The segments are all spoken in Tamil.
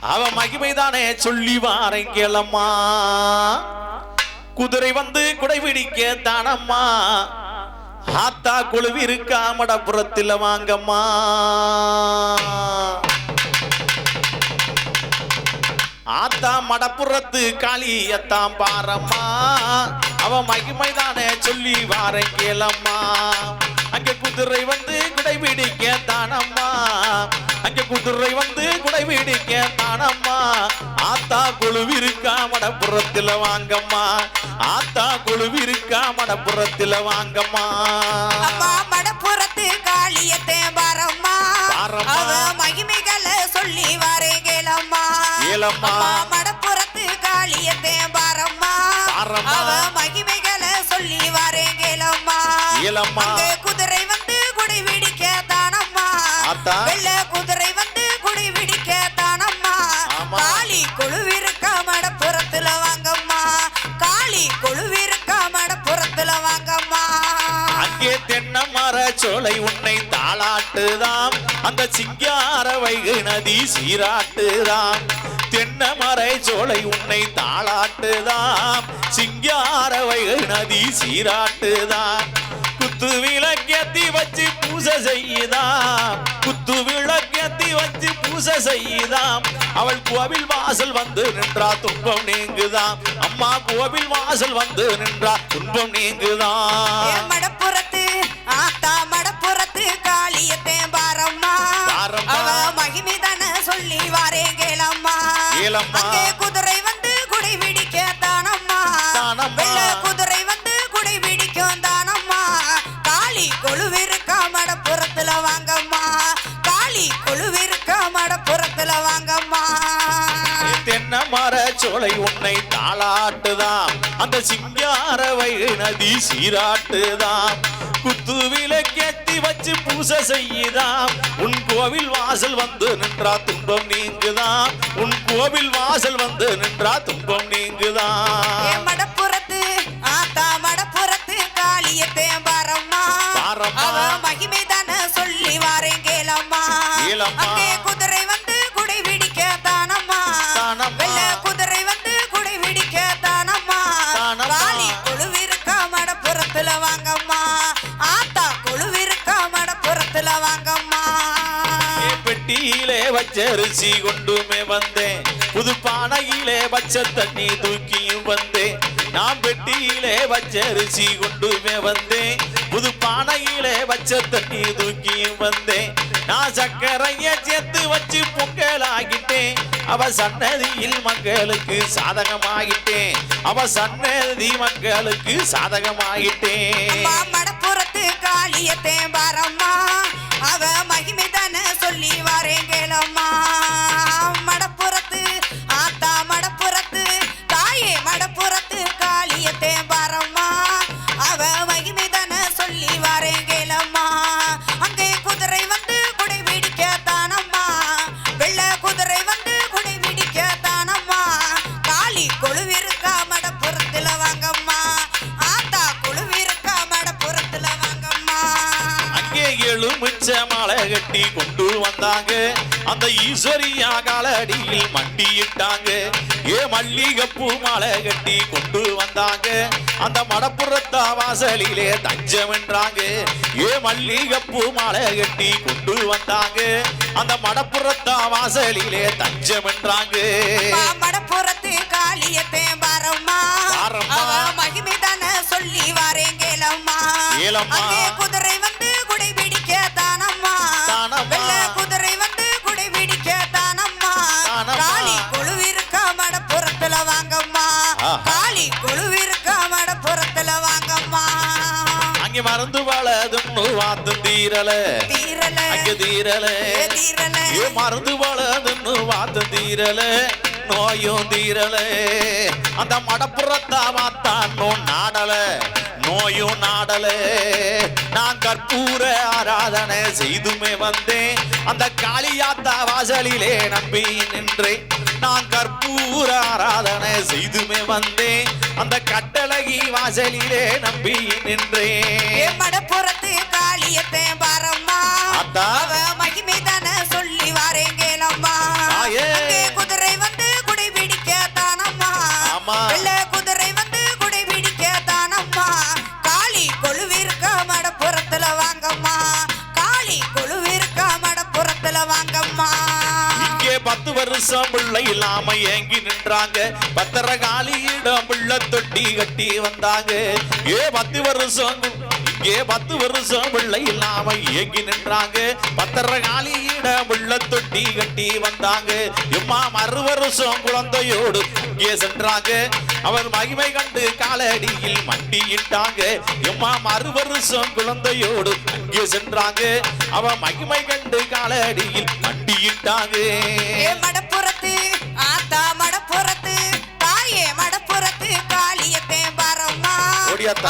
அவ மகிமைதானே சொல்லி வாரங்கேளம்மா குதிரை வந்து குடைபிடிக்க தானம்மா. ஆத்தா குழுவிருக்கா மடபுறத்தில் வாங்கம்மா. ஆத்தா மடப்புறத்து காளியத்தான் பாரம்மா. அவ மகிமைதானே சொல்லி வாரேன் கேளம்மா. அங்க குதிரை வந்து குடைபிடிக்க தானம்மா அங்க குதிரை வந்து குடைபிடிக்க தானம்மா ஆத்தா குழுவிருக்கா மடப்புறத்துல வாங்கம்மா ஆத்தா குழுவிருக்கா மடப்புறத்துல வாங்கம்மா அம்மா மடப்புறத்து காளியத்தே பாரம்மா. அவ மகிமைகளை சொல்லி வரேங்களம்மா ஏலம்மா. மடப்புறத்து காளியத்தே பாரம்மா. அவ மகிமைகளை சொல்லி வரேங்களம்மா ஏலம்மா. வெள்ளை குதிரை வந்து குடி பிடிக்க தானம்மா. காளி கொழுவிருக்க மடப்புறத்துல வாங்கம்மா. காளி கொழுவிருக்க மடப்புறத்துல வாங்கம்மா. அங்கே தென்னை மர சோலை உன்னை தாளாட்டுதாம். அந்த சிங்கார வைகை நதி சீராட்டுதாம். தென்னை மரை சோலை உன்னை தாளாட்டுதாம். சிங்கார வைகை நதி சீராட்டுதாம். குத்து விளக்கேத்தி வச்சு பூசை வச்சு பூசை செய்யுதாம் அவள் கோவில் வாசல் வந்து நின்றா துன்பம் நீங்குதாம். அம்மா கோவில் வாசல் வந்து நின்றா துன்பம் நீங்குதாம். மடப்புறத்து? ஆத்தா மடப்புறத்து காளியத்தே பாரம்மா பாரம்மா. மகிமிதான சொல்லி வாரேன் கேளம்மா. கேளம்மா. தென்னை மர சோலை உன்னை தாளாட்டுதாம். அந்த சிங்கார வைகை நதி சீராட்டுதாம். குத்து விளக்கேத்தி வச்சு பூசை செய்யுதாம். உன் கோவில் வாசல் வந்து நின்றா துன்பம் நீங்குதாம். உன் கோவில் வாசல் வந்து நின்றா துன்பம் நீங்குதாம். மடப்புறத்து ஆத்தா மடப்புறத்து காளியத்தே பாரம்மா பாரம்மா. அவ மகிமைதான சொல்லி வாரேன் கேளம்மா. மடப்புறத்துல வாங்கம்மா. ஆத்தா கொழுவிருக்கா மடப்புறத்துல வாங்கம்மா. பெட்டியிலே வச்ச அரிசி கொண்டுமே வந்தேன். புது பானையிலே வச்ச தண்ணி தூக்கியும் வந்தேன். நான் பெட்டியிலே வச்ச அரிசி கொண்டுமே வந்தேன். புது பானையிலே வச்ச தண்ணி தூக்கியும் வந்தேன். நான் சக்கரைய சேர்த்து வச்சு பொங்கல் ஆகிட்டேன் அவ சன்னதியில் மக்களுக்கு சாதகமாகிட்டேன். அவ சன்னதி மக்களுக்கு சாதகமாகிட்டேன். மடப்புறத்து காளியத்தே பாரம்மா அவ மகிமைதான சொல்லி வரேன் கேளம்மா. எலுமிச்ச மாலை கட்டி கொண்டு வந்தாங்க. அந்த ஈஸ்வரியா காலடியில் மண்டியிட்டாங்க. ஏ மல்லிகைப்பூ மாலை கட்டி கொண்டு வந்தாங்க. அந்த மடப்புறத்தா வாசலிலே தஞ்சம் என்றாங்க. ஏ மல்லிகைப்பூ மாலை கட்டி கொண்டு வந்தாங்க. அந்த மடப்புறத்தா வாசலிலே தஞ்சம் என்றாங்க. அம்மா மடப்புறத்து காளியத்தே பாரம்மா பாரம்மா. அவ மகிமைதான சொல்லி. அங்கே குதிரை மறந்து வாழதுன்னு வாத்தும் தீரல. தீரல. அங்கே தீரல. ஏ தீரல. ஏ மருந்து வளர்ந்துன்னு வாத்து தீரல. நோயும் தீரல. அந்த மடப்புறத்தா வாத்தானோ நாடல. நோயும் நாடல. நான் கற்பூர ஆராதனை செய்துமே வந்தேன். அந்த காளியாத்தா வாசலிலே நம்பி நின்றேன். நான் கற்பூர ஆராதனை செய்துமே வந்தேன். அந்த கட்டழகி வாசலிலே நம்பி நின்றேன் மடப்புறத்து காளியத்தே பாரம்மா அத்தா. பத்து வருஷம் பிள்ளை இல்லாம ஏங்கி நின்றாங்க. பத்திர காலியிடம் பிள்ளை தொட்டி கட்டி வந்தாங்க. ஏ பத்து வருஷம் இங்கே பத்து வருஷம் பிள்ளை இல்லாம ஏங்கி நின்றாங்க. பத்திர காலியிட பிள்ளை தொட்டி கட்டி வந்தாங்க. எம்மா மறு வருஷம் குழந்தையோடு இங்கே சென்றாங்க. அவர் மகிமை கண்டு காலடியில் மண்டியிட்டாங்க. எம்மா மறு வருஷம் குழந்தையோடு இங்கே சென்றாங்க. அவ மகிமை கண்டு காலடியில் மண்டி ஏ மடப்புறத்து ஆத்தா மடப்புறத்து தாயே மடப்புறத்து காளியத்தே பாரம்மா.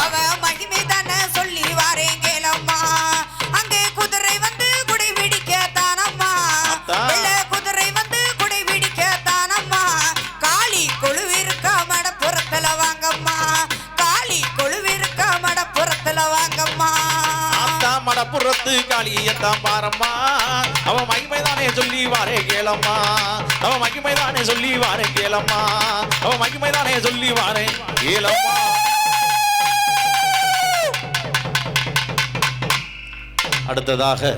அவ மகிமை தானே சொல்லி மடப்புறத்துல வாங்கம்மா. காளி கொழுவிருக்க மடப்புறத்துல வாங்கம்மா ஆத்தா காளியத்தான் பாரம்மா. அவ மகிமைதானே சொல்லி வாரே கேளம்மா. அவ மகிமைதானே சொல்லி வாரே கேளம்மா. அவ மகிமைதானே சொல்லி வாரே கேளம்மா. அடுத்ததாக